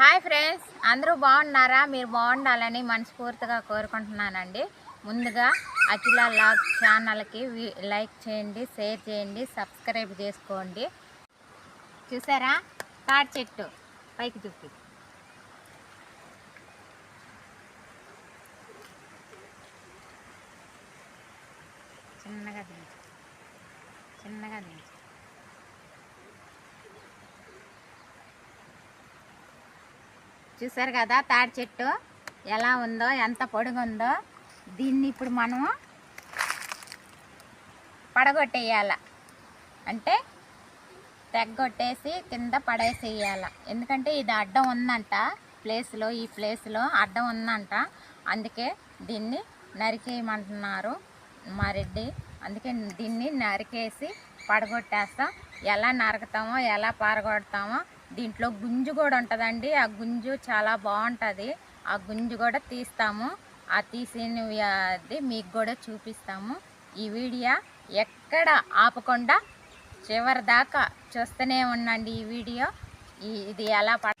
Hi friends అందరూ బాగున్నారా? మీరు బాగుండాలని మనస్ఫూర్తిగా కోరుకుంటున్నానండి. ముందుగా అఖిల లాగ్ ఛానల్కి లైక్ చేయండి షేర్ చేయండి సబ్స్క్రైబ్ చేసుకోండి. చూసారా? తాటి చెట్టు పైకి చూపి చిన్నగా దించు. చిన్నగా దించు. చూసారు కదా తాడి చెట్టు ఎలా ఉందో ఎంత పొడుగు ఉందో. దీన్ని ఇప్పుడు మనము పడగొట్టేయాల. అంటే తెగ్గొట్టేసి కింద పడేసేయాల. ఎందుకంటే ఇది అడ్డం ఉందంట ప్లేస్లో ఈ ప్లేస్లో అడ్డం ఉందంట. అందుకే దీన్ని నరికేయమంటున్నారు మా రెడ్డి. అందుకే దీన్ని నరికేసి పడగొట్టేస్తాం. ఎలా నరుకుతామో ఎలా పారగొడతామో దీంట్లో గుంజు కూడా ఉంటుందండి. ఆ గుంజు చాలా బాగుంటుంది. ఆ గుంజు కూడా తీస్తాము. ఆ తీసిన అది మీకు కూడా చూపిస్తాము. ఈ వీడియో ఎక్కడ ఆపకుండా చివరి దాకా చూస్తూనే ఉండండి ఈ వీడియో. ఇది ఎలా పడ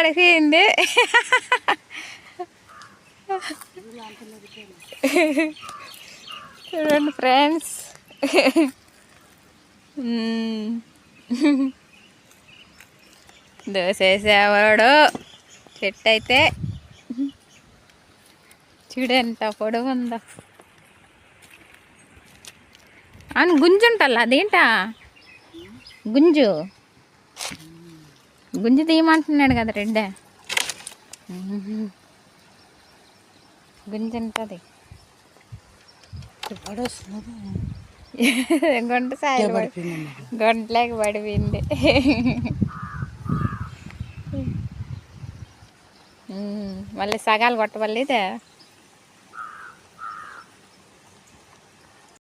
అడిగింది చూడండి ఫ్రెండ్స్. దోసేసేవాడు. చెట్టు అయితే చూడు ఎంత పొడవు ఉందో అవును గుంజు ఉంటల్లా అదేంటా? గుంజు. గుంజి తీయమంటున్నాడు కదా రెడ్డే. గుంజి ఉంటుంది. గుంట సాయి గుంటలేక పడిపోయింది. మళ్ళీ సగాలు కొట్టవల్లి